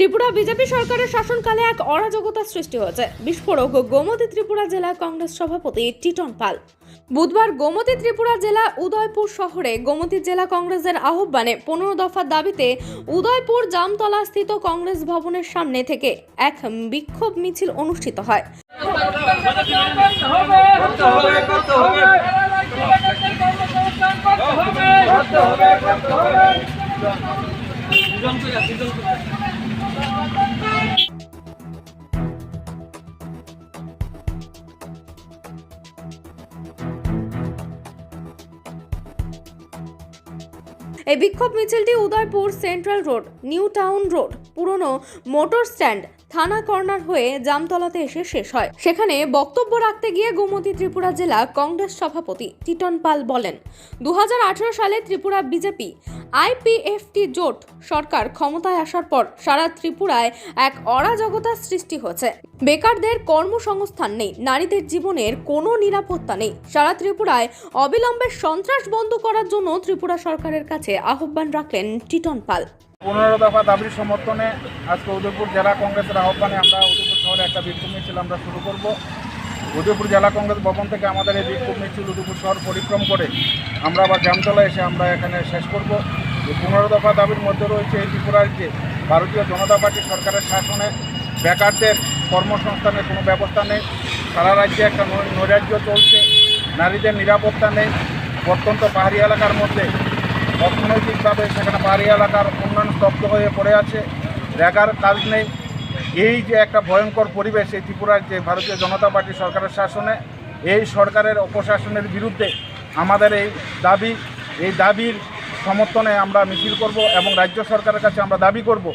Tripura BJP সরকারের শাসনকালে এক অরাজকতার সৃষ্টি হয়েছে বিস্ফোরক গোমতী ত্রিপুরা জেলা কংগ্রেস সভাপতি টিটন পাল বুধবার গোমতী ত্রিপুরা জেলা উদয়পুর শহরে গোমতী জেলা কংগ্রেসের আহ্বানে পনেরো দফার দাবিতে উদয়পুর জামতলা স্থিত কংগ্রেস ভবনের সামনে থেকে এক বিক্ষোভ মিছিল অনুষ্ঠিত হয় এই বিক্ষোভ মিছিলটি Udaipur central road new town road. পুরনো মোটর স্ট্যান্ড থানা কর্নার হয়ে জামতলাতে এসে শেষ হয়। সেখানে বক্তব্য রাখতে গিয়ে গোমতী ত্রিপুরা জেলা কংগ্রেস সভাপতি টিটন পাল বলেন দু হাজার আঠেরো সালে ত্রিপুরা বিজেপি আইপিএফটি জোট সরকার ক্ষমতায় আসার পর সারা ত্রিপুরায় এক অরাজকতার সৃষ্টি হয়েছে। বেকারদের কর্মসংস্থান নেই, নারীদের জীবনের কোনো নিরাপত্তা নেই। সারা ত্রিপুরায় অবিলম্বে সন্ত্রাস বন্ধ করার জন্য ত্রিপুরা সরকারের কাছে আহ্বান রাখলেন টিটন পাল। পনেরো দফা দাবির সমর্থনে আজকে উদয়পুর জেলা কংগ্রেসের আহ্বানে আমরা উদয়পুর শহরে একটা বিক্ষোভ মিছিল আমরা শুরু করব। উদয়পুর জেলা কংগ্রেস ভবন থেকে আমাদের এই বিক্ষোভ মিছিল উদয়পুর শহর পরিক্রম করে আমরা আবার জামতলা এসে আমরা এখানে শেষ করব। পনেরো দফা দাবির মধ্যে রয়েছে এই ত্রিপুরার যে ভারতীয় জনতা পার্টি সরকারের শাসনে বেকারদের কর্মসংস্থানের কোনো ব্যবস্থা নেই। সারা রাজ্যে একটা নৈরাজ্য চলছে। নারীদের নিরাপত্তা নেই। প্রত্যন্ত পাহাড়ি এলাকার মধ্যে অর্থনৈতিকভাবে সেখানে পাহাড়ি এলাকার উন্নয়ন স্তব্ধ হয়ে পড়ে আছে। দেখার কাজ নেই। এই যে একটা ভয়ঙ্কর পরিবেশ এই ত্রিপুরার যে ভারতীয় জনতা পার্টি সরকারের শাসনে, এই সরকারের অপশাসনের বিরুদ্ধে আমাদের এই দাবি, এই দাবির সমর্থনে আমরা মিছিল করব এবং রাজ্য সরকারের কাছে আমরা দাবি করব।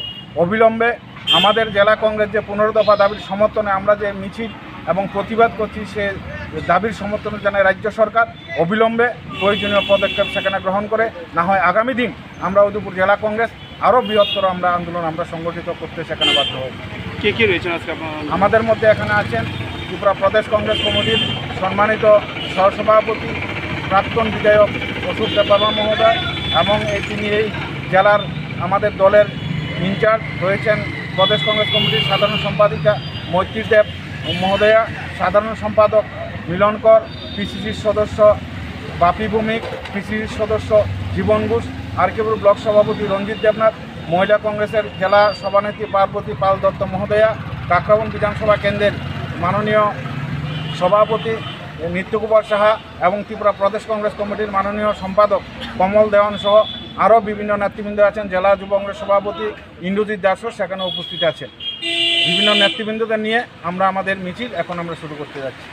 অবিলম্বে আমাদের জেলা কংগ্রেস যে পনেরো দফা দাবির সমর্থনে আমরা যে মিছিল এবং প্রতিবাদ করছি, সে দাবির সমর্থন জানায় রাজ্য সরকার। অবিলম্বে প্রয়োজনীয় পদক্ষেপ সেখানে গ্রহণ করে না হয় আগামী দিন আমরা উদয়পুর জেলা কংগ্রেস আরও বৃহত্তর আমরা আন্দোলন আমরা সংগঠিত করতে সেখানে বাধ্য হব। কে কে রয়েছেন আজকে আমাদের মধ্যে এখানে আছেন ত্রিপুরা প্রদেশ কংগ্রেস কমিটির সম্মানিত সহসভাপতি প্রাক্তন বিধায়ক অশোক দেববর্মা মহোদয় এবং এই তিনি এই জেলার আমাদের দলের ইনচার্জ রয়েছেন প্রদেশ কংগ্রেস কমিটির সাধারণ সম্পাদিকা মৈত্রী দেব মহোদয়া সাধারণ সম্পাদক মিলন কর পিসিসির সদস্য বাপি ভৌমিক, পিসিসির সদস্য জীবন ঘোষ আরকেপুর ব্লক সভাপতি রঞ্জিত দেবনাথ, মহিলা কংগ্রেসের জেলা সভানেত্রী পার্বতী পাল দত্ত মহোদয়া কাকরাবন বিধানসভা কেন্দ্রের মাননীয় সভাপতি নিত্যকুমার সাহা এবং ত্রিপুরা প্রদেশ কংগ্রেস কমিটির মাননীয় সম্পাদক কমল দেওয়ান সহ আরও বিভিন্ন নেতৃবৃন্দ আছেন। জেলা যুব কংগ্রেস সভাপতি ইন্দ্রজিৎ দাসও সেখানে উপস্থিত আছেন। বিভিন্ন নেতৃবৃন্দদের নিয়ে আমরা আমাদের মিছিল এখন আমরা শুরু করতে যাচ্ছি।